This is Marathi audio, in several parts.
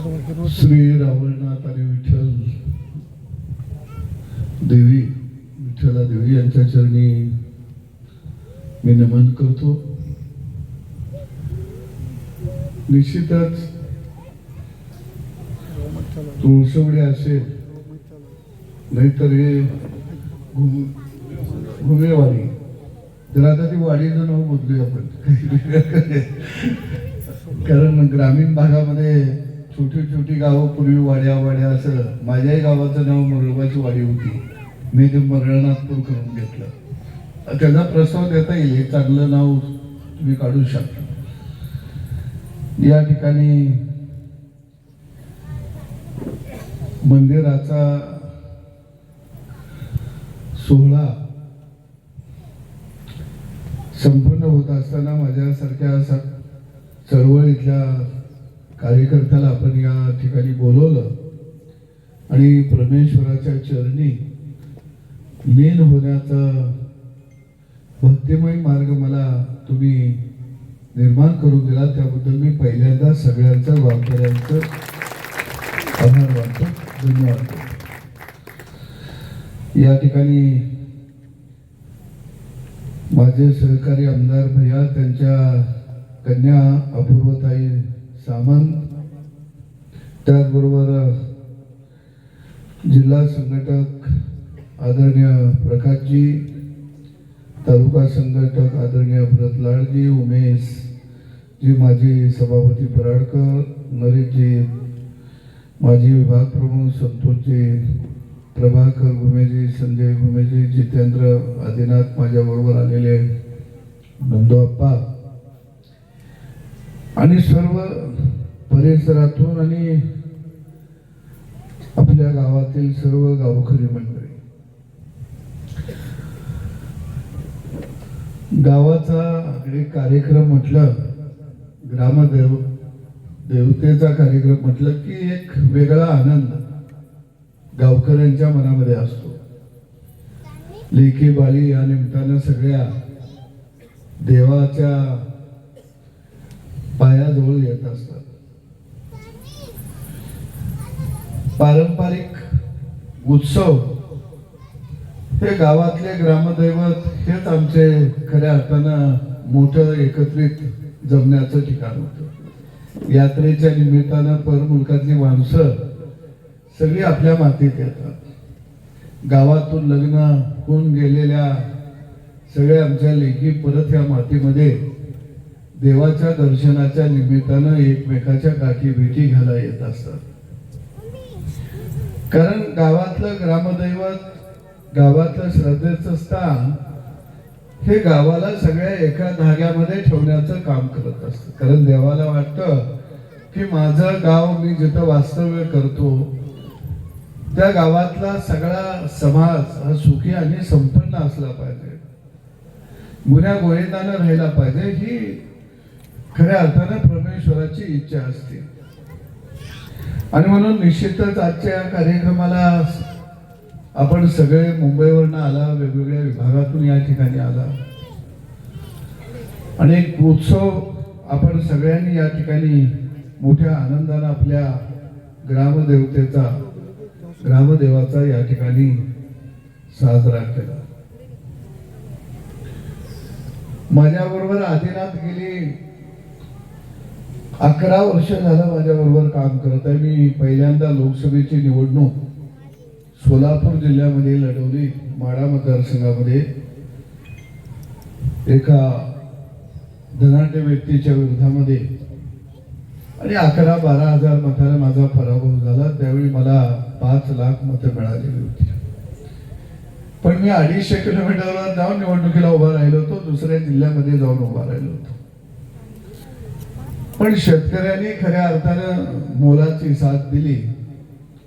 श्री रावळनाथ आणि विठ्ठल देवी विठ्ठला देवी यांच्या चरणी मी नमन करतो. निश्चितच तुळसवडी असेल नाहीतर हे घुम- घुमेवाडी तर आता ती वाडीचं नाव बदलूया आपण. कारण ग्रामीण भागामध्ये छोटी छोटी गावं पूर्वी वाड्या वाड्या असं माझ्याही गावाचं नाव मरळबाची वाडी होती. मी ते मरळनाथपूर करून घेतलं. त्याचा प्रस्ताव देता येईल हे चांगलं नाव तुम्ही काढू शकता. या ठिकाणी मंदिराचा सोहळा संपन्न होत असताना माझ्यासारख्या स- चळवळीतल्या कार्यकर्त्याला आपण या ठिकाणी बोलवलं. आणि परमेश्वराच्या चरणी लीन होण्याचा भक्तिमय मार्ग मला तुम्ही निर्माण करून दिला. त्याबद्दल मी पहिल्यांदा सगळ्यांचं गावकऱ्यांचं आभार मानतो. धन्यवाद. या ठिकाणी माझे सहकारी आमदार भैया त्यांच्या कन्या अपूर्वताई सामंत. त्याचबरोबर जिल्हा संघटक आदरणीय प्रकाशजी तालुका संघटक आदरणीय भरत लाडजी उमेश जी माजी सभापती पराडकर नरेशजी माजी विभाग प्रमुख संतोषजी प्रभाकर घुमेजी संजय घुमेजी जितेंद्र आदिनाथ माझ्याबरोबर आलेले नंदोआप्पा आणि सर्व परिसरातून आणि आपल्या गावातील सर्व गावकरी मंडळी. गावाचा एक कार्यक्रम म्हटलं ग्रामदेव देवतेचा कार्यक्रम म्हटलं की एक वेगळा आनंद गावकऱ्यांच्या मनामध्ये असतो. लेखी बाळी या निमित्तानं सगळ्या देवाच्या पायाजवळ येत असतात. पारंपरिक उत्सव हे गावातले ग्रामदैवत हेच आमचे खऱ्या अर्थानं मोठं एकत्रित जमण्याचं ठिकाण होतं. यात्रेच्या निमित्तानं परमुलकातली माणसं सगळी आपल्या मातीत येतात. गावातून लग्न होऊन गेलेल्या सगळ्या आमच्या लेखी परत या मातीमध्ये देवाच्या दर्शनाच्या निमित्तानं एकमेकाच्या गाठी भेटी घ्यायला येत असतात. कारण गावातलं ग्रामदैवत गावातलं श्रद्धेचं स्थान हे गावाला सगळ्या एका धाग्यामध्ये ठेवण्याचं काम करत असतं. कारण देवाला वाटतं की माझं गाव मी जिथं वास्तव्य करतो त्या गावातला सगळा समाज हा सुखी आणि संपन्न असला पाहिजे. गुन्ह्या गोविंदानं राहिला पाहिजे ही खऱ्या अर्थानं परमेश्वराची इच्छा असते. आणि म्हणून निश्चितच आजच्या कार्यक्रमाला आपण सगळे मुंबईवरनं आला वेगवेगळ्या विभागातून या ठिकाणी आला. आणि एक उत्सव आपण सगळ्यांनी या ठिकाणी मोठ्या आनंदानं आपल्या ग्रामदेवतेचा ग्रामदेवाचा या ठिकाणी साजरा केला. माझ्याबरोबर आदिनाथ गेली अकरा वर्ष झालं माझ्याबरोबर काम करत आहे. मी पहिल्यांदा लोकसभेची निवडणूक सोलापूर जिल्ह्यामध्ये लढवली माडा मतदारसंघामध्ये. एका धनाढ्य व्यक्तीच्या विरोधामध्ये. आणि अकरा बारा हजार मताला माझा पराभव झाला. त्यावेळी मला पाच लाख मतं मिळालेली होती. पण मी अडीचशे किलोमीटरवर जाऊन निवडणुकीला उभा राहिलो होतो. दुसऱ्या जिल्ह्यामध्ये जाऊन उभा राहिलो होतो. पण शेतकऱ्यांनी खऱ्या अर्थानं मोलाची साथ दिली.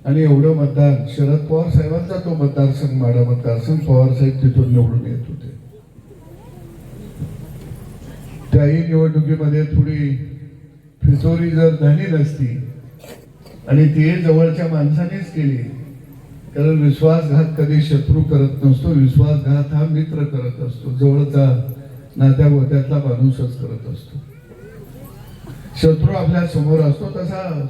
आणि एवढं मतदान शरद पवार साहेबांचा तो मतदारसंघ माडा मतदारसंघ पवार साहेब तिथून निवडून येत होते. त्याही निवडणुकीमध्ये थोडी फिसोरी जर झाली नसती आणि ती जवळच्या माणसानेच केली कारण विश्वासघात कधी शत्रू करत नसतो. विश्वासघात हा मित्र करत असतो. जवळचा नात्या गोत्यातला माणूसच करत असतो. शत्रू आपल्यासमोर असतो तसा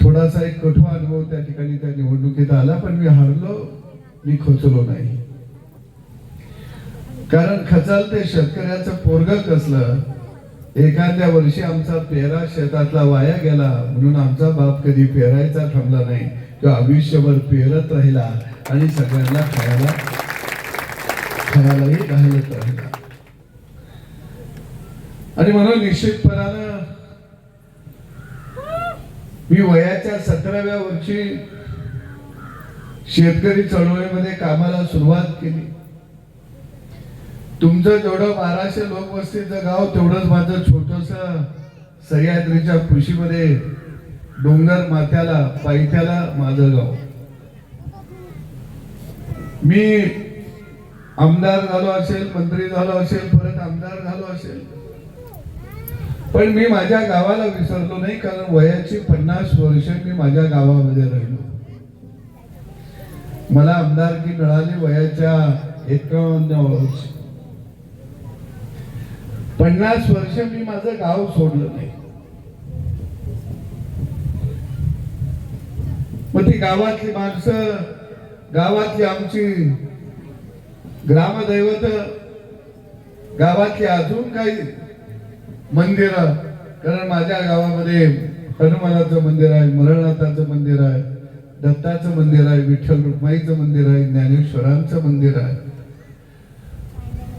थोडासा एक कठोर अनुभव त्या ठिकाणी त्या निवडणुकीत आला पण मी हारलो मी खचलो नाही. कारण खचाल ते शेतकऱ्याचं पोरग कसलं? एखाद्या वर्षी आमचा पेरा शेतातला वाया गेला म्हणून आमचा बाप कधी पेरायचा थांबला नाही. तो आयुष्यभर पेरत राहिला आणि सगळ्यांना खायला खायलाही घालत राहिला. आणि म्हणून निश्चितपणानं मी वयाच्या सतराव्या वर्षी शेतकरी चळवळीमध्ये कामाला सुरुवात केली. तुमचं जेवढं बाराशे लोकवस्तीचं गाव तेवढंच माझं छोटस सह्याद्रीच्या कृषीमध्ये डोंगर माथ्याला पायथ्याला माझं गाव. मी आमदार झालो असेल मंत्री झालो असेल परत आमदार झालो असेल. पण मी माझ्या गावाला विसरलो नाही कारण वयाची पन्नास वर्ष मी माझ्या गावामध्ये राहिलो. मला आमदारकी मिळाली वयाच्या एकावन्न वर्ष पन्नास वर्ष मी माझं गाव सोडलं नाही. मग ती गावातली माणसं गावातली आमची ग्रामदैवत गावातली अजून काही मंदिर कारण माझ्या गावामध्ये हनुमानाचं मंदिर आहे मरळनाथाचं मंदिर आहे दत्ताचं मंदिर आहे विठ्ठल रुक्माईचं मंदिर आहे ज्ञानेश्वरांचं मंदिर आहे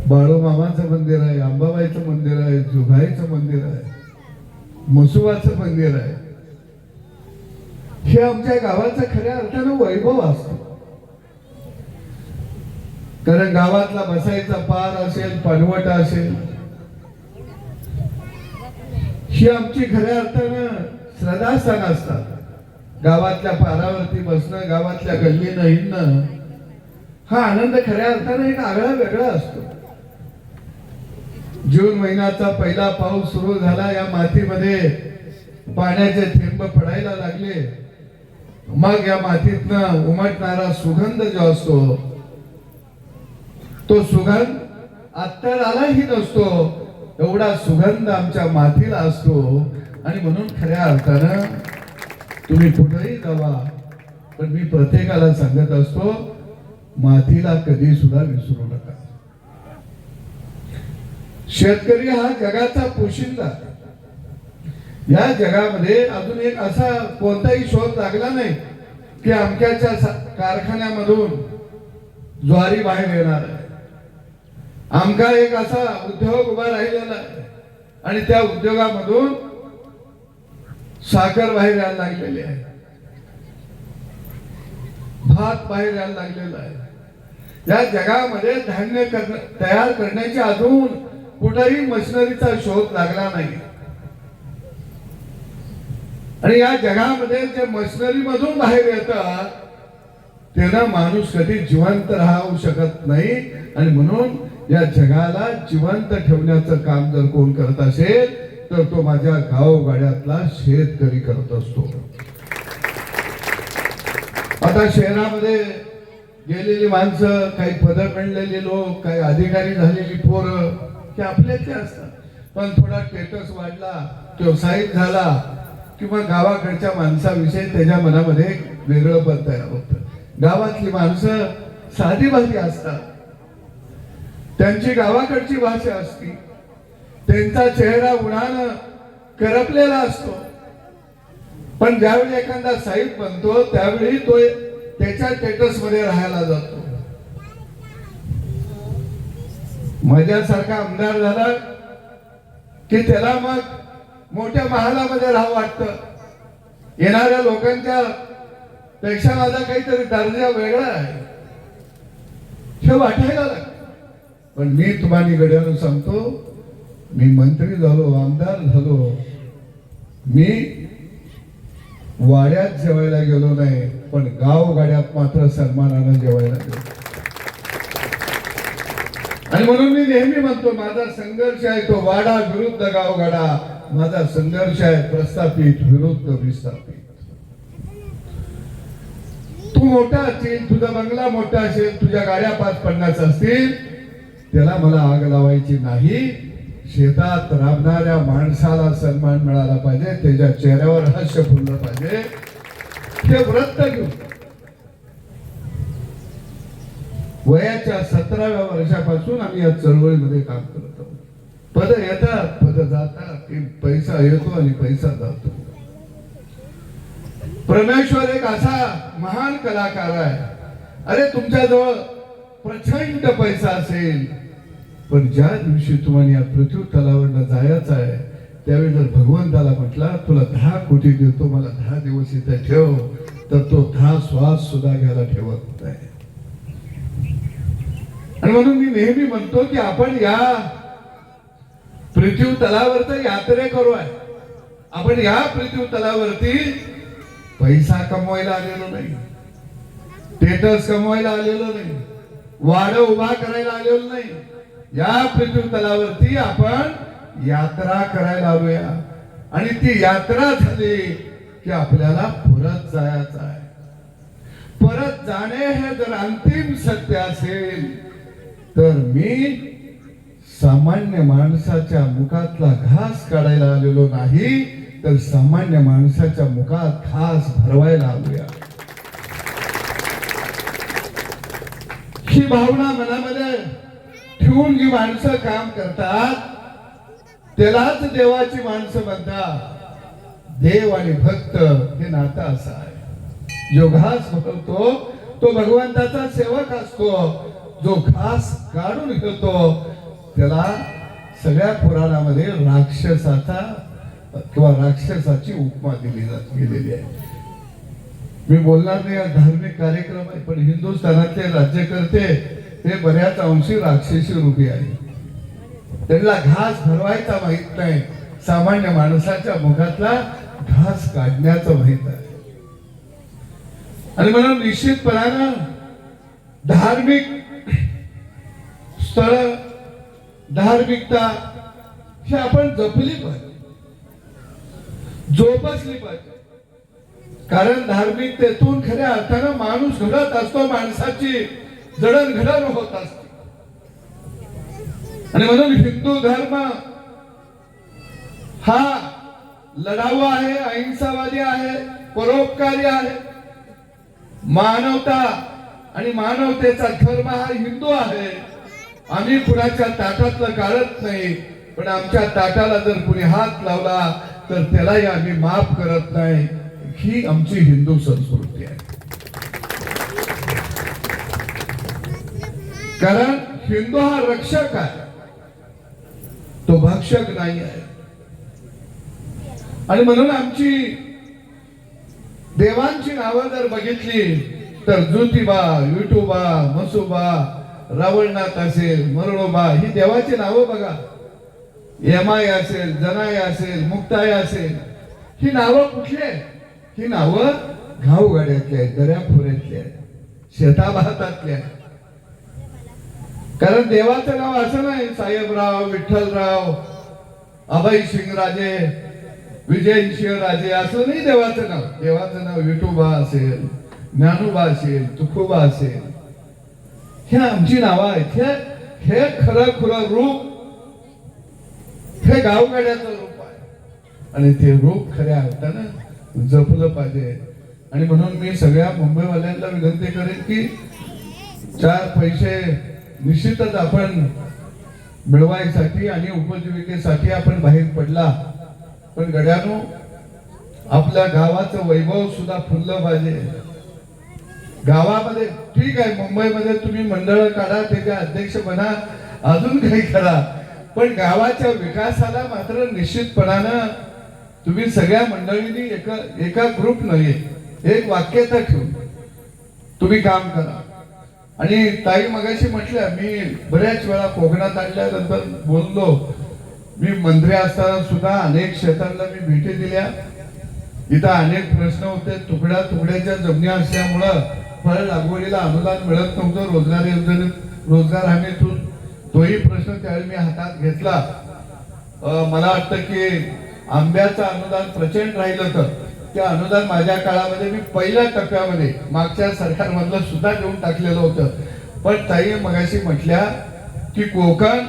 बाळूमामाचं मंदिर आहे अंबाबाईचं मंदिर आहे जुगाईचं मंदिर आहे मसुबाचं मंदिर आहे. हे आमच्या गावाचं खऱ्या अर्थानं वैभव असतो. कारण गावातला बसायचा पार असेल पानवटा असेल ही आमची खऱ्या अर्थानं श्रद्धास्थान असतात. गावातल्या पारावरती बसणं गावातल्या गल्लीनं हिंडणं हा आनंद खऱ्या अर्थानं एक आगळा वेगळा असतो. जून महिन्याचा पहिला पाऊस सुरू झाला या मातीमध्ये पाण्याचे थेंब पडायला लागले. मग या मातीतनं उमटणारा सुगंध जो असतो तो सुगंध आत्ता आलाही नसतो. एवढा सुगंध आमच्या मातीला असतो. आणि म्हणून खऱ्या अर्थानं तुम्ही कुठेही जावा पण मी प्रत्येकाला सांगत असतो मातीला कधी सुद्धा विसरू नका. शेतकरी हा जगाचा पोशिंदा. या जगामध्ये अजून एक असा कोणताही शोध लागला नाही की अमक्याच्या कारखान्यामधून ज्वारी बाहेर येणार आहे. आमका एक असा उद्योग उभा राहिलेला आहे. आणि त्या उद्योगामधून साखर बाहेर यायला लागलेली आहे. भात बाहेर यायला लागलेला आहे. या जगामध्ये धान्य करण तयार करण्याची अजून कुठेही मशिनरीचा शोध लागला नाही. आणि या जगामध्ये जे मशिनरी मधून बाहेर येतात त्यांना माणूस कधी जिवंत राहू शकत नाही. आणि म्हणून या जगाला जिवंत ठेवण्याचं काम जर कोण करत असेल तर तो माझ्या गावगाड्यातला शेतकरी करत असतो. आता शहरामध्ये गेलेली माणसं काही पदं मिळलेली लोक काही अधिकारी झालेली पोरं हे आपल्याचे असतात. पण थोडा स्टेटस वाढला व्यवसायिक झाला किंवा गावाकडच्या माणसाविषयी त्याच्या मनामध्ये वेगळं पद तयार होतं. गावातली माणसं साधी भाजी असतात. त्यांची गावाकडची भाषा असती. त्यांचा चेहरा उन्हानं करपलेला असतो. पण ज्यावेळी एखादा साहिब बनतो त्यावेळी तो त्याच्या स्टेटसमध्ये राहायला जातो. माझ्यासारखा आमदार झाला की त्याला मग मोठ्या महालामध्ये राहावं वाटतं. येणाऱ्या लोकांच्या पेक्षा माझा काहीतरी दर्जा वेगळा आहे. हे वाटायला लागतं पण मी तुम्हाला घड्याला सांगतो मी मंत्री झालो आमदार झालो. मी वाड्यात जेवायला गेलो नाही पण गाव गाड्यात मात्र सन्मानानं जेवायला गेलो. आणि म्हणून मी नेहमी म्हणतो माझा संघर्ष आहे तो वाडा विरुद्ध गावगाडा माझा संघर्ष आहे प्रस्थापित विरुद्ध विस्थापित. तू मोठा असेल तुझा बंगला मोठा असेल तुझ्या गाड्या पाच पन्नास असतील त्याला मला आग लावायची नाही. शेतात राबणाऱ्या माणसाला सन्मान मिळाला पाहिजे त्याच्या चेहऱ्यावर हास्य फुललं पाहिजे. हे व्रत घेऊन. वयाच्या सतराव्या वर्षापासून आम्ही या चळवळीमध्ये काम करत आहोत. पद येतात पद जातात की पैसा येतो आणि पैसा जातो. परमेश्वर एक असा महान कलाकार आहे. अरे तुमच्याजवळ प्रचंड पैसा असेल. पण ज्या दिवशी तुम्हाला या पृथ्वी तलावरला जायचं आहे त्यावेळी जर भगवंताला म्हटला तुला दहा कोटी देतो मला दहा दिवस इथे ठेव तर तो दहा श्वास सुद्धा घ्यायला ठेवत नाही. आणि म्हणून मी नेहमी म्हणतो की आपण या पृथ्वी तलावरचं यात्रे करू आहे आपण या पृथ्वी तलावरती पैसा कमवायला आलेलो नाही. स्टेटस कमवायला आलेलो नाही. वाड उभा करायला आलेलो नाही. या पृथ्वी तलावरती आपण यात्रा करायला आलोया आणि ती यात्रा झाली की आपल्याला परत जायचं आहे. परत जाणे हे जर अंतिम सत्य असेल तर मी सामान्य माणसाच्या मुखातला घास काढायला आलेलो नाही तर सामान्य माणसाच्या मुखात घास भरवायला आलोया ही भावना मनामध्ये ठेवून जी माणसं काम करतात त्यालाच देवाची माणसं म्हणतात. देव आणि भक्त हे नातं असं आहे. जो घास भरतो तो भगवंताचा सेवक असतो. जो घास काढून घेतो त्याला सगळ्या पुराणामध्ये राक्षसाचा किंवा राक्षसाची उपमा दिली जात गेलेली आहे. मी बोलणार नाही धार्मिक कार्यक्रम आहे पण हिंदुस्थानातले राज्यकर्ते हे बऱ्याच अंशी राक्षसी रूपी आहे. त्यांना घास भरवायचा माहीत नाही. सामान्य माणसाच्या मुखातला घास काढण्याचं माहीत आहे. आणि म्हणून निश्चितपणानं धार्मिक स्थळ धार्मिकता हे आपण जपली पाहिजे. जोपासली पाहिजे. कारण धार्मिकतेतून खऱ्या अर्थानं माणूस घडत असतो माणसाची. जडणघडण होत असते. आणि म्हणून हिंदू धर्म हा लढाऊ आहे अहिंसावादी आहे परोपकारी आहे. मानवता आणि मानवतेचा धर्म हा हिंदू आहे. आम्ही कुणाच्या ताटातलं काढत नाही पण आमच्या ताटाला जर कुणी हात लावला तर त्यालाही आम्ही माफ करत नाही. ही आमची हिंदू संस्कृती आहे. कारण हिंदू हा रक्षक आहे. तो भक्षक नाही आहे. आणि म्हणून आमची देवांची नावं जर बघितली तर ज्योतिबा विठोबा मसोबा रावणनाथ असेल मरणोबा ही देवाची नावं बघा. यमाय असेल जनाय असेल मुक्ताय असेल ही नावं कुठली आहेत? ही नावं घावगाड्यातली आहेत दर्याखोऱ्यातली आहेत शेताभातातली आहेत. कारण देवाचं नाव असं नाही साहेबराव विठ्ठलराव अभय सिंगराजे विजय राजे असं नाही देवाचं नाव. देवाचं नाव विठोबा असेल ज्ञानोबा असेल तुकोबा असेल. हे आमची नावं आहेत. हे हे खरं खुरं रूप हे गावगाड्याचं रूप आहे. आणि ते रूप खऱ्या अर्थानं जपलं पाहिजे. आणि म्हणून मी सगळ्या मुंबईवाल्यांना विनंती करेन की चार पैसे निश्चितच आपण मिळवायसाठी आणि उपजीविकेसाठी आपण बाहेर पडला. पण गड्यानो आपल्या गावाचं वैभव सुद्धा फुललं पाहिजे. गावामध्ये ठीक आहे मुंबईमध्ये तुम्ही मंडळ काढा त्याचे अध्यक्ष बना अजून काही करा. पण गावाच्या विकासाला मात्र निश्चितपणानं तुम्ही सगळ्या मंडळींनी एका एका ग्रुप नाही एक वाक्यता ठेवून तुम्ही काम करा. आणि ताई मगाशी म्हटल्या मी बऱ्याच वेळा कोकणात आणल्यानंतर बोललो. मी मंत्री असताना सुद्धा अनेक क्षेत्रांना मी भेटी दिल्या. इथं अनेक प्रश्न होते. तुकड्या तुकड्याच्या जमिनी असल्यामुळं फळ लागवडीला अनुदान मिळत नव्हतं रोजगार योजनेत रोजगार हमीतून. तोही प्रश्न त्यावेळी मी हातात घेतला. मला वाटतं की आंब्याचं अनुदान प्रचंड राहिलं तर ते अनुदान माझ्या काळामध्ये मी पहिल्या टप्प्यामध्ये मागच्या सरकारमधलं सुद्धा देऊन टाकलेलं होतं. पण ताई मगाशी म्हटल्या की कोकण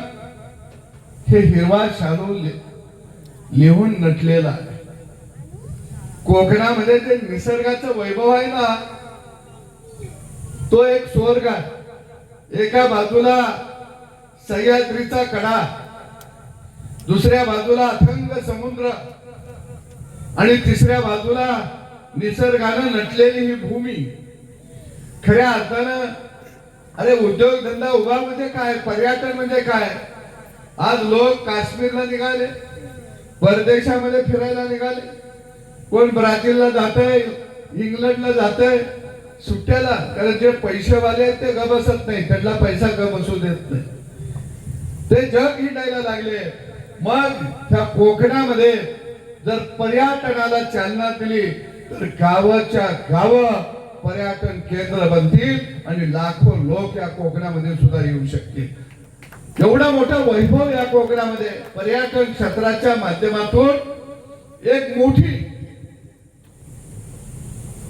हे हिरवा शालू लिहून नटलेला आहे. कोकणामध्ये जे निसर्गाचं वैभव आहे ना तो एक स्वर्ग आहे. एका बाजूला सह्याद्रीचा कडा दुसऱ्या बाजूला अथंग समुद्र. आणि तिसऱ्या बाजूला निसर्गानं नटलेली ही भूमी. खऱ्या अर्थानं अरे उद्योगधंदा उभा म्हणजे काय? पर्यटन म्हणजे काय? आज लोक काश्मीरला निघाले परदेशामध्ये फिरायला निघाले. कोण ब्राझीलला जात आहे इंग्लंडला जात आहे सुट्ट्याला. कारण जे पैसेवाले आहेत ते ग बसत नाही त्यांना पैसा ग बसू देत नाही. ते जग हिंडायला लागले. मग त्या कोकणामध्ये जर पर्यटनाला चालना दिली तर गावाच्या गाव पर्यटन केंद्र बनतील आणि लाखो लोक या कोकणामध्ये सुद्धा येऊ शकतील. एवढा मोठा वैभव या कोकणामध्ये पर्यटन क्षेत्राच्या माध्यमातून एक मोठी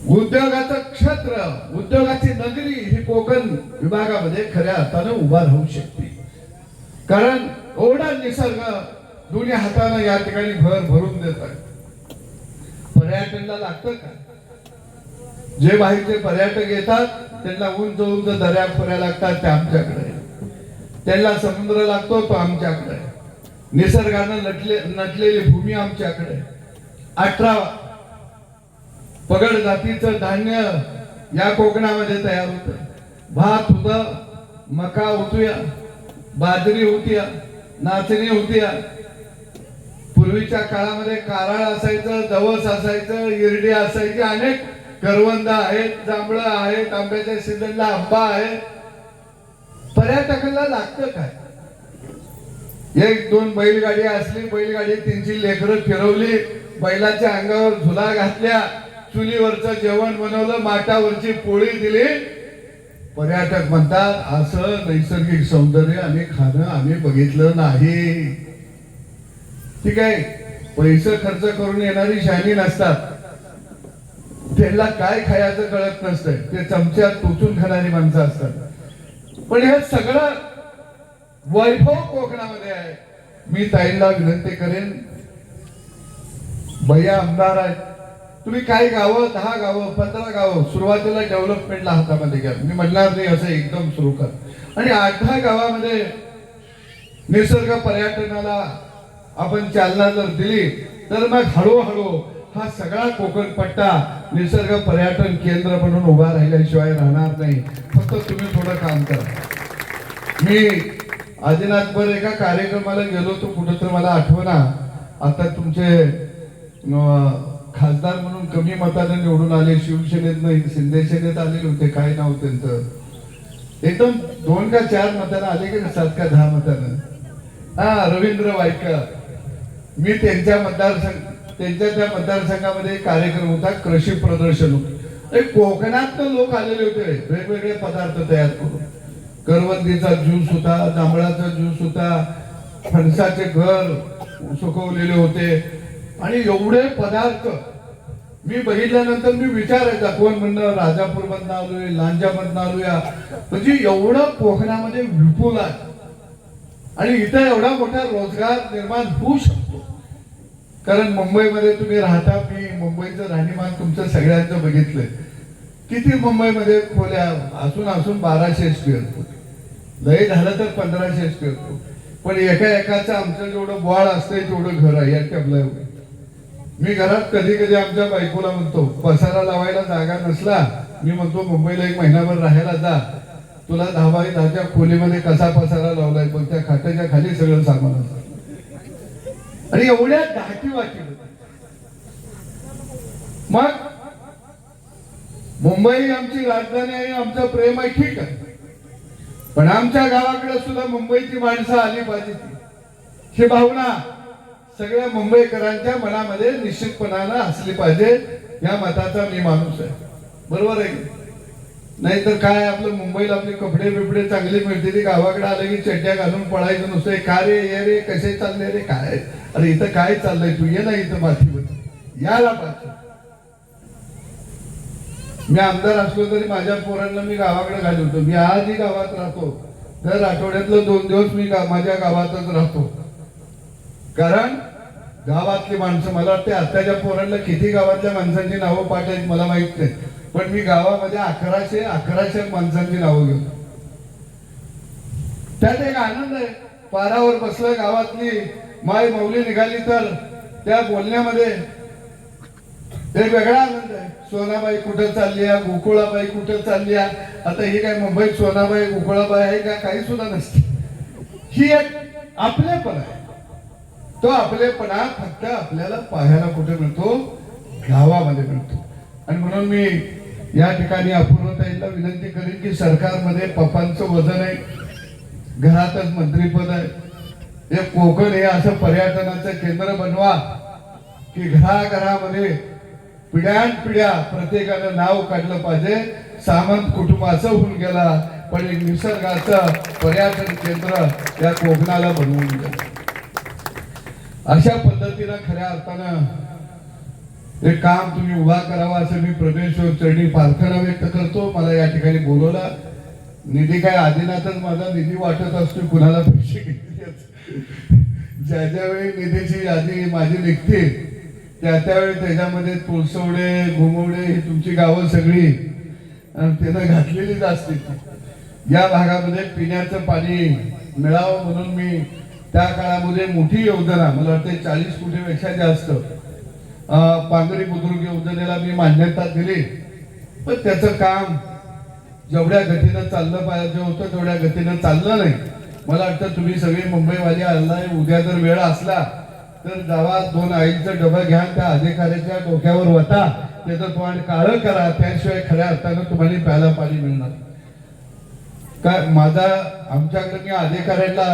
उद्योगाचं क्षेत्र उद्योगाची नगरी ही कोकण विभागामध्ये खऱ्या अर्थानं उभा राहू शकते. कारण एवढा निसर्ग दोन्ही हातानं या ठिकाणी भर भरून देतात. पर्यटनला लागतं का? जे बाहेरचे पर्यटक येतात त्यांना उंच उंच दर्या खोऱ्या लागतात त्या आमच्याकडे. त्यांना समुद्र लागतो तो आमच्याकडे. निसर्गानं नटले नटलेली भूमी आमच्याकडे. अठरा पगड जातीचं धान्य या कोकणामध्ये तयार होत. भात होत मका होतूया बाजरी होतीया नाचणी होतीया पूर्वीच्या काळामध्ये कारळ असायचं दवस असायचं इरडी असायची अनेक करवंद आहेत जांभळं आहेत आंब्याच्या सीझनला आंबा आहे. पर्यटकांना लागतं काय? एक दोन बैलगाडी असली बैलगाडी त्यांची लेकरं फिरवली बैलाच्या अंगावर झुला घातल्या चुलीवरचं जेवण बनवलं माटावरची पोळी दिली. पर्यटक म्हणतात असं नैसर्गिक सौंदर्य आम्ही खाणं आम्ही बघितलं नाही. ठीक आहे. पैसे खर्च करून येणारी शानी नसतात त्यांना काय खायचं कळत नसतंय. ते चमच्यात टोचून खाणारी माणसं असतात. पण हे सगळं वैभव कोकणामध्ये आहे. मी ताईला विनंती करेन भैया आमदार आहेत. तुम्ही काही गावं दहा गावं पंधरा गावं सुरुवातीला डेव्हलपमेंटला हातामध्ये घ्या. मी म्हणणार नाही असं एकदम सुरू कर. आणि आठ दहा गावामध्ये निसर्ग पर्यटनाला आपण चालना जर दिली तर मग हळूहळू हा सगळा कोकण पट्टा निसर्ग पर्यटन केंद्र म्हणून उभा राहिल्याशिवाय राहणार नाही. फक्त तुम्ही थोडं काम करा. मी आदिनाथभर एका कार्यक्रमाला गेलो तो कुठं तर मला आठवना. आता तुमचे खासदार म्हणून कमी मताने निवडून आले शिवसेनेत नाही शिंदे सेनेत आलेले होते काय नाव त्यांचं? एकदम दोन का चार मतानं आले की सात का दहा मतानं? हा रवींद्र वायकर. मी त्यांच्या मतदारसंघ त्यांच्या त्या मतदारसंघामध्ये कार्यक्रम होता कृषी प्रदर्शन. होतं एक कोकणात लोक आलेले होते वेगवेगळे पदार्थ तयार करून. करवंदीचा ज्यूस होता जांभळाचा ज्यूस होता फणसाचे घर सुकवलेले होते. आणि एवढे पदार्थ मी बघितल्यानंतर मी विचारायचा कोण म्हणणं राजापूर मधनं आलोय लांजा मधनं आलोया. म्हणजे एवढं कोकणामध्ये विपुल आहे. आणि इथं एवढा मोठा रोजगार निर्माण होऊ शकतो. कारण मुंबईमध्ये तुम्ही राहता मी मुंबईचं राहणीमान तुमचं सगळ्यांचं बघितलंय. किती मुंबईमध्ये खोल्या असून असून बाराशे स्क्वेअर फूट लय झालं तर पंधराशे स्क्वेअर फूट पण एका एकाचं आमचं जेवढं बॉळ असतंय तेवढं घर आहे या टेबला मी घरात कधी कधी आमच्या बायकोला म्हणतो पसारा लावायला जागा नसला मी म्हणतो मुंबईला एक महिनाभर राहायला जा. तुला दहा बाय दहाच्या खोलीमध्ये कसा पसारा लावलाय पण त्या खाट्याच्या खाली सगळं सामान असतं. आणि एवढ्या धाकी वाटी मग मुंबई आमची राजधानी आहे आमचं प्रेम आहे ठीक आहे. पण आमच्या गावाकडे सुद्धा मुंबईची माणसं आली पाहिजे ही भावना सगळ्या मुंबईकरांच्या मनामध्ये निश्चितपणानं असली पाहिजे या मताचा मी माणूस आहे. बरोबर आहे की? नाहीतर काय आपलं मुंबईला आपले कपडे बिपडे चांगले मिळते गावाकडे आले की चड्ड्या घालून पडायचं नुसतं का रे ये रे कसे चालले रे काय अरे इथं काय चाललंय? तू ये ना इथं मातीवर याला मी आमदार असलो तरी माझ्या पोरांना मी गावाकडे घालवतो. मी आजही गावात राहतो. दर आठवड्यातलं दोन दिवस मी माझ्या गावातच राहतो. कारण गावातली माणसं मला वाटते आत्ताच्या पोरांना किती गावातल्या माणसांची नावं पाठ आहेत मला माहीत नाही. पण मी गावामध्ये अकराशे अकराशे माणसांची नावं घेतो त्यात एक आनंद आहे. पारावर बसलं गावातली माय मौली निघाली तर त्या बोलण्यामध्ये एक वेगळा आनंद आहे. सोनाबाई कुठं चालली आहे गोकुळाबाई कुठं चालली आहे आता ही काय मुंबईत सोनाबाई गोकुळाबाई आहे का? काही सुद्धा नसते. ही एक आपलेपण आहे. तो आपलेपणा फक्त आपल्याला पाहायला कुठे मिळतो? गावामध्ये मिळतो. आणि म्हणून मी या ठिकाणी अपूर्वताईला विनंती करीन की सरकारमध्ये पप्पांचं वजन आहे. घरातच मंत्रीपद आहे. हे कोकण हे असं पर्यटनाचं केंद्र बनवा की घराघरामध्ये पिढ्यान पिढ्या प्रत्येकानं नाव काढलं पाहिजे. सामंत कुटुंबाचं होऊन गेला पण एक निसर्गाचं पर्यटन केंद्र या कोकणाला बनवून गेलं. अशा पद्धतीनं खऱ्या अर्थानं हे काम तुम्ही उभा करावा असं मी परमेश्वर चरणी प्रार्थना व्यक्त करतो. मला या ठिकाणी बोलवला. निधी काय आदिनाथच माझा निधी वाटत असतो कुणाला पैसे ज्या ज्या वेळी निधीची यादी माझी निघते त्या त्यावेळी त्याच्यामध्ये तुळसवडे घुमवडे ही तुमची गावं सगळी त्यांना घातलेलीच असते या भागामध्ये पिण्याचं पाणी मिळावं म्हणून मी त्या काळामध्ये मोठी योगदान मला वाटते चाळीस कोटीपेक्षा जास्त पांगरी बुद्रुक योजनेला मी मान्यता दिली. पण त्याचं काम जेवढ्या गतीनं चाललं पाहिजे होतं तेवढ्या गतीनं चाललं नाही. मला वाटतं तुम्ही सगळे मुंबईवाले आलाय उद्या जर वेळ असला तर जावा दोन आईचं डबं घ्या त्या अधिकाऱ्याच्या डोक्यावर वता. त्याचं तोंड काळं करा. त्याशिवाय खऱ्या अर्थानं तुम्हाला प्यायला पाणी मिळणार. काय माझा आमच्याकडे मी अधिकाऱ्याला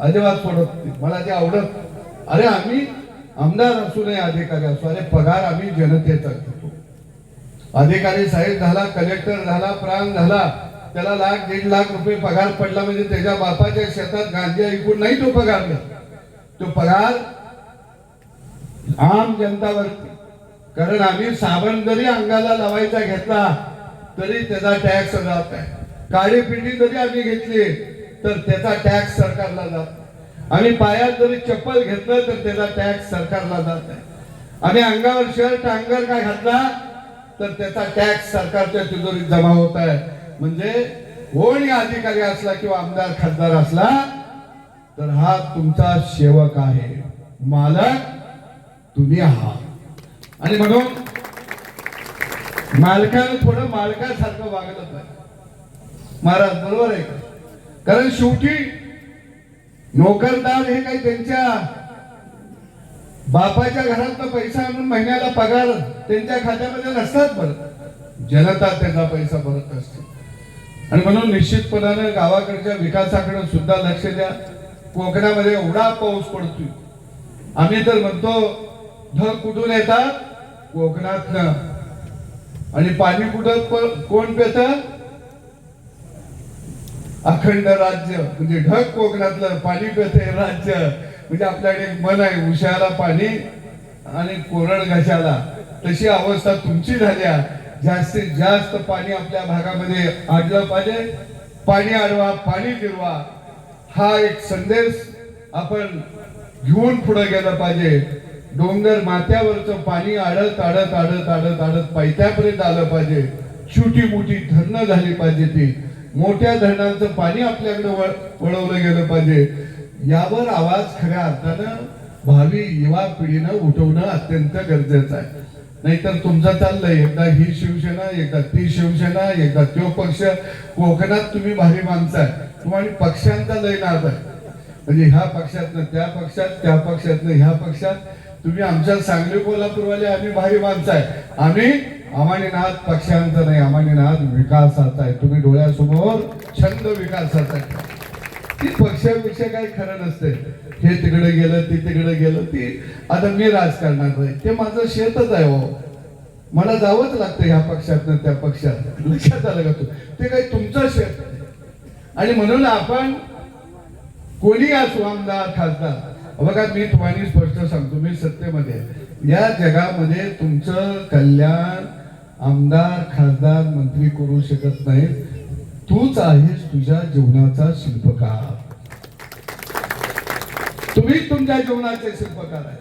अजिबात सोडत मला ते आवडत. अरे आम्ही आमदार असू नये अधिकारी असू अरे पगार आम्ही जनतेचा घेतो अधिकारी साहेब झाला कलेक्टर झाला प्राण झाला त्याला लाख दीड लाख रुपये पगार पडला म्हणजे त्याच्या बापाच्या शेतात गांजा ऐकून नाही तो पगार तो पगार आम जनतावरती. कारण आम्ही साबण जरी अंगाला लावायचा घेतला तरी त्याचा टॅक्स जात आहे काळी पिंडी जरी आम्ही घेतली तर त्याचा टॅक्स सरकारला जात आम्ही पायात जरी चप्पल घेतलं तर त्याचा टॅक्स सरकारला जात आहे. आम्ही अंगावर शर्ट अंगावर काय घातला तर त्याचा टॅक्स सरकारच्या तिजोरीत जमा होत आहे. म्हणजे कोणी अधिकारी असला किंवा आमदार खासदार असला तर हा तुमचा सेवक आहे. मालक तुम्ही आहात. आणि म्हणून मालकानं थोडं मालकासारखं वागलं पाहिजे. महाराज बरोबर आहे का? कारण शेवटी नोकरदार हे काही त्यांच्या बापाच्या घरात पैसा आणून महिन्याला पगार त्यांच्या खात्यामध्ये नसतात भरत जनता त्याचा पैसा भरत असते. आणि म्हणून निश्चितपणानं गावाकडच्या विकासाकडे सुद्धा लक्ष द्या. कोकणामध्ये एवढा पाऊस पडतोय. आम्ही तर म्हणतो ढग कुठून येतात? कोकणातनं. आणि पाणी कुठं कोण पेत? अखंड राज्य म्हणजे ढग कोकणातलं पाणी पेते राज्य. म्हणजे आपल्याकडे एक मन आहे उशाला पाणी आणि कोरड घशाला. तशी अवस्था तुमची झाल्या जास्तीत जास्त पाणी आपल्या भागामध्ये आडलं पाहिजे. पाणी आडवा पाणी फिरवा. हा एक संदेश आपण घेऊन पुढे गेला पाहिजे. डोंगर माथ्यावरचं पाणी आडत आडत आडत आडत आडत पायथ्यापर्यंत आलं पाहिजे. छोटी मोठी धरणं झाली पाहिजे ती. मोठ्या धरणांचं पाणी आपल्याकडे वळ- वळवलं गेलं पाहिजे. यावर आवाज खऱ्या अर्थानं भावी युवा पिढीनं उठवणं अत्यंत गरजेचं आहे. नाहीतर तुमचं चाललंय. एकदा ही शिवसेना एकदा ती शिवसेना एकदा तो पक्ष. कोकणात तुम्ही भारी माणसाय आहे. तुम्हाला पक्षांचा लय नाद आहे. म्हणजे ह्या पक्षातनं त्या पक्षात त्या पक्षातनं ह्या पक्षात. तुम्ही आमच्या सांगली कोल्हापूरवाले आम्ही भारी माणसं आहे. आम्ही अमान्यनाथ पक्षांचा नाही अमान्यनाथ विकासाचा आहे. तुम्ही डोळ्यासमोर छंद विकासाचा आहे. ती पक्षापेक्षा काही खरं नसते हे तिकडे गेलं ते तिकडे गेलं ते आता मी राजकारणात आहे. ते माझं शेतच आहे हो. मला जावंच लागतं ह्या पक्षातनं त्या पक्षात. लक्षात आलं का तू? ते काही तुमचं शेत आणि म्हणून आपण कोणी असू आमदार खासदार? बघा मी तुम्हाला स्पष्ट सांगतो मी सत्तेमध्ये या जगामध्ये तुमचं कल्याण आमदार खासदार मंत्री करू शकत नाही तूच आहेस तुझ्या जीवनाचा शिल्पकार. तुम्ही तुमच्या जीवनाचे शिल्पकार आहे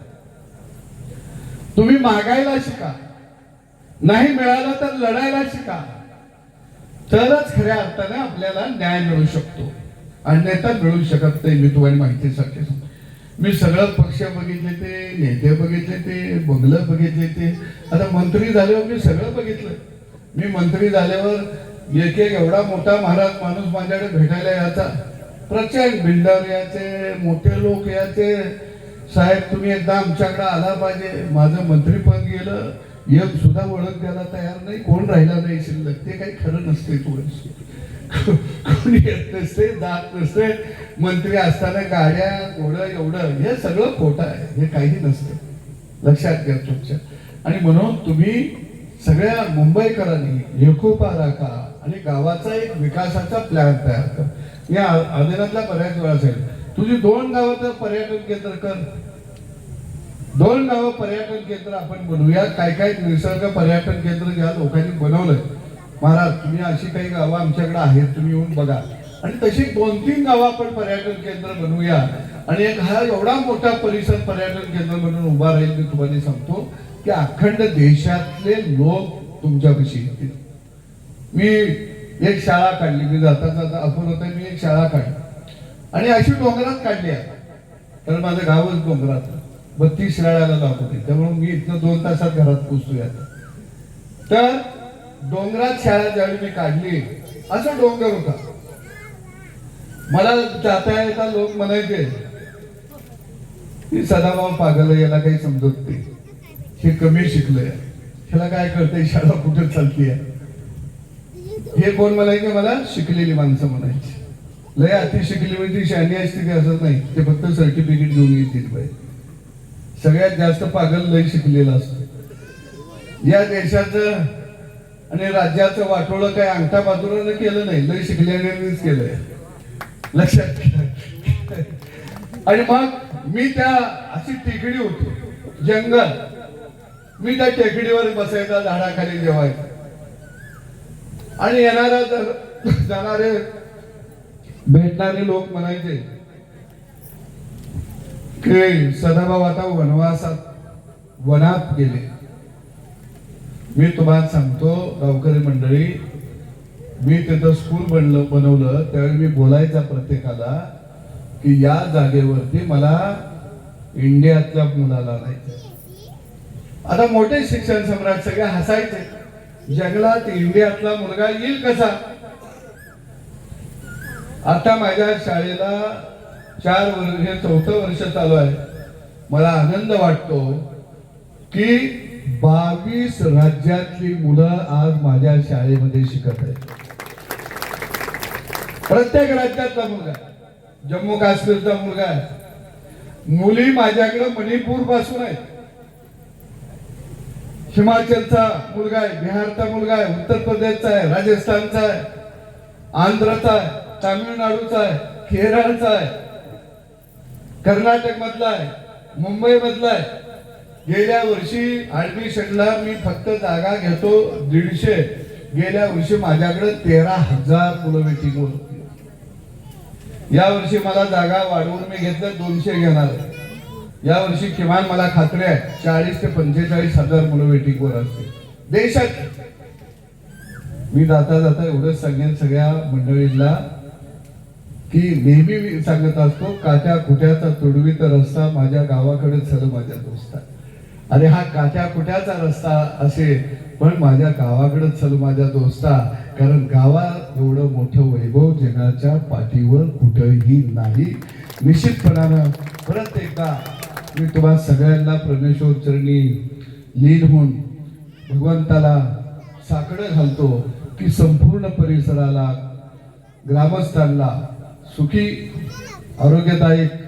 तुम्ही मागायला शिका. नाही मिळालं तर लढायला शिका. तरच खऱ्या अर्थाने आपल्याला न्याय मिळू शकतो. अन्यथा मिळू शकत नाही. मी तुम्हाला माहितीसाठी सांगतो. मी सगळं पक्ष बघितले ते नेते बघितले ते बंगलं बघितले ते. आता मंत्री झाल्यावर मी सगळं बघितलं. मी मंत्री झाल्यावर एक एक एवढा मोठा महाराज माणूस माझ्याकडे भेटायला याचा प्रचंड भिंडार याचे मोठे लोक याचे साहेब तुम्ही एकदा आमच्याकडे आला पाहिजे. माझं मंत्रीपद गेलं. एक सुद्धा ओळख द्यायला तयार नाही. कोण राहिला नाही शिल्लक? ते काही खरं नसते थोडंसं कोणी येत नसते जात नसते मंत्री असताना गाड्या घोडं एवढं हे सगळं खोटं आहे हे काही नसतं. लक्षात घ्या तुमच्या. आणि म्हणून तुम्ही सगळ्या मुंबईकरांनी एकोपा राखा आणि गावाचा एक विकासाचा प्लॅन तयार कर. या आदिनातला बऱ्याच वेळा असेल तुझी दोन गावाचं पर्यटन केंद्र कर. दोन गावं पर्यटन केंद्र आपण बनवूया काय काय निसर्ग पर्यटन केंद्र ज्या लोकांनी बनवलंय महाराज तुम्ही अशी काही गावं आमच्याकडे आहेत तुम्ही येऊन बघा. आणि तशी दोन तीन गावं आपण पर्यटन केंद्र बनवूया. आणि एक हा एवढा मोठा परिसर पर्यटन केंद्र म्हणून उभा राहील मी तुम्हाला सांगतो की अखंड देशातले लोक तुमच्यापाशी येतील. मी एक शाळा काढली मी जाता जाता आपण होता मी एक शाळा काढली. आणि अशी डोंगरात काढली आहे तर माझं गावच डोंगरात. बत्तीस शाळाला जात होते. त्यामुळे मी इथनं दोन तासात घरात पोचतोय आता. तर डोंगरात शाळा ज्यावेळी मी काढली असं डोंगर होता. मला जाता येता लोक म्हणायचे की सदाभाऊ पागल याला काही समजत नाही. हे कमी शिकलंय. ह्याला काय कळतंय? शाळा कुठे चालतीय? हे कोण म्हणायचे? मला शिकलेली माणसं म्हणायची. लय अति शिकली म्हणजे शहाणी असते ते असं नाही. ते फक्त सर्टिफिकेट घेऊन येतील पाहिजे सगळ्यात जास्त पागल लय शिकलेलं असतं. या देशाचं आणि राज्याचं वाटोळं काय अंगठा बाजूला केलं नाही लय शिकल्यानेच केलंय. लक्षात आणि मग मी त्या अशी टेकडी होतो जंगल. मी त्या टेकडीवर बसायचा झाडाखाली जेवायचा आणि येणारा जर जाणारे भेटणारे लोक म्हणायचे की सदाभाऊ आता वनवासात वनात गेले. मी तुम्हाला सांगतो गावकरी मंडळी मी तिथं स्कूल बनलं बनवलं त्यावेळी मी बोलायचा प्रत्येकाला की या जागेवरती मला इंडियातल्या मुलाला राहायचं आता मोठे शिक्षण सम्राट सगळे हसायचे जंगलात इंडियातला मुलगा येईल कसा? आता माझ्या शाळेला चार वर्ष हे चौथं वर्ष चालू आहे. मला आनंद वाटतो की बावीस राज्यातली मुलं आज माझ्या शाळेमध्ये शिकत आहेत. प्रत्येक राज्यातला मुलगा जम्मू काश्मीरचा मुलगा आहे. मुली माझ्याकडे मणिपूरपासून आहेत. हिमाचलचा मुलगा आहे बिहारचा मुलगा आहे उत्तर प्रदेशचा आहे राजस्थानचा आहे आंध्रचा आहे तामिळनाडूचा आहे केरळचा आहे कर्नाटक मधला आहे मुंबई मधला आहे गेल्या वर्षी ऍडमिशनला मी फक्त जागा घेतो दीडशे. गेल्या वर्षी माझ्याकडे तेरा हजार मुलं वेटिंग होती. या वर्षी मला जागा वाढवून मी घेतलं दोनशे घेणार आहे. या वर्षी किमान मला खात्री आहे चाळीस ते पंचेचाळीस हजार मुलं वेटिंग असते देशात मी जाता जाता एवढंच सांगेन सगळ्या मंडळींना की नेहमी मी सांगत असतो काट्या कुट्याचा तुडवीत रस्ता माझ्या गावाकडे चल माझ्या दोस्ता अरे हा काट्या कुट्याचा रस्ता असेल? पण माझ्या गावाकडे चल माझ्या दोस्ता. कारण गावात एवढं मोठं वैभव जगाच्या पाठीवर कुठंही नाही. निश्चितपणानं परत एकदा मी तुम्हा सगळ्यांना परमेश्वर चरणी लीन होऊन भगवंताला साकडं घालतो. की संपूर्ण परिसराला ग्रामस्थांना सुखी आरोग्यदायक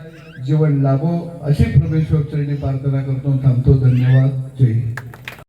जीवन लाभो अशी परमेश्वर चरणी प्रार्थना करतो थांबतो. धन्यवाद. जय हिंद.